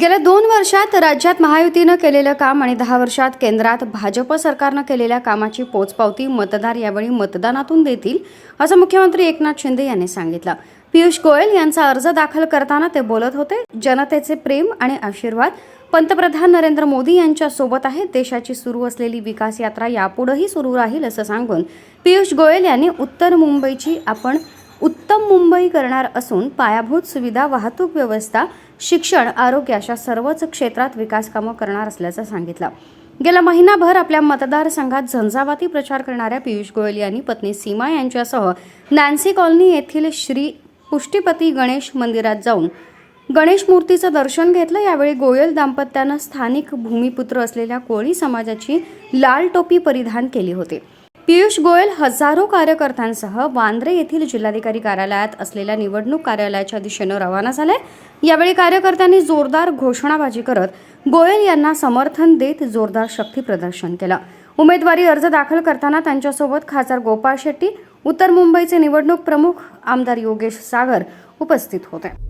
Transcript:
गेल्या दोन वर्षात राज्यात महायुतीनं केलेलं काम आणि दहा वर्षात केंद्रात भाजप सरकारनं केलेल्या कामाची पोचपावती मतदार यावेळी मतदानातून देतील असं मुख्यमंत्री एकनाथ शिंदे यांनी सांगितलं. पियुष गोयल यांचा अर्ज दाखल करताना ते बोलत होते जनतेचे प्रेम आणि आशीर्वाद पंतप्रधान नरेंद्र मोदी यांच्या सोबत आहे देशाची सुरू असलेली विकास यात्रा यापुढेही सुरू राहील असं सांगून पियुष गोयल यांनी उत्तर मुंबईची आपण उत्तम मुंबई करणार असून पायाभूत सुविधा वाहतूक व्यवस्था शिक्षण आरोग्य अशा सर्वच क्षेत्रात विकासकामं करणार असल्याचं सांगितलं. गेला महिनाभर आपल्या मतदारसंघात झंझावाती प्रचार करणाऱ्या पियुष गोयल यांनी पत्नी सीमा यांच्यासह नॅन्सी कॉलनी येथील श्री पुष्टीपती गणेश मंदिरात जाऊन गणेश मूर्तीचं दर्शन घेतलं. यावेळी गोयल दाम्पत्यानं स्थानिक भूमिपुत्र असलेल्या कोळी समाजाची लाल टोपी परिधान केली होती. पियुष गोयल हजारो कार्यकर्त्यांसह वांद्रे येथील जिल्हाधिकारी कार्यालयात असलेल्या निवडणूक कार्यालयाच्या दिशेनं रवाना झाले. यावेळी कार्यकर्त्यांनी जोरदार घोषणाबाजी करत गोयल यांना समर्थन देत जोरदार शक्ती प्रदर्शन केलं. उमेदवारी अर्ज दाखल करताना त्यांच्यासोबत खासदार गोपाळ शेट्टी उत्तर मुंबईचे निवडणूक प्रमुख आमदार योगेश सागर उपस्थित होते.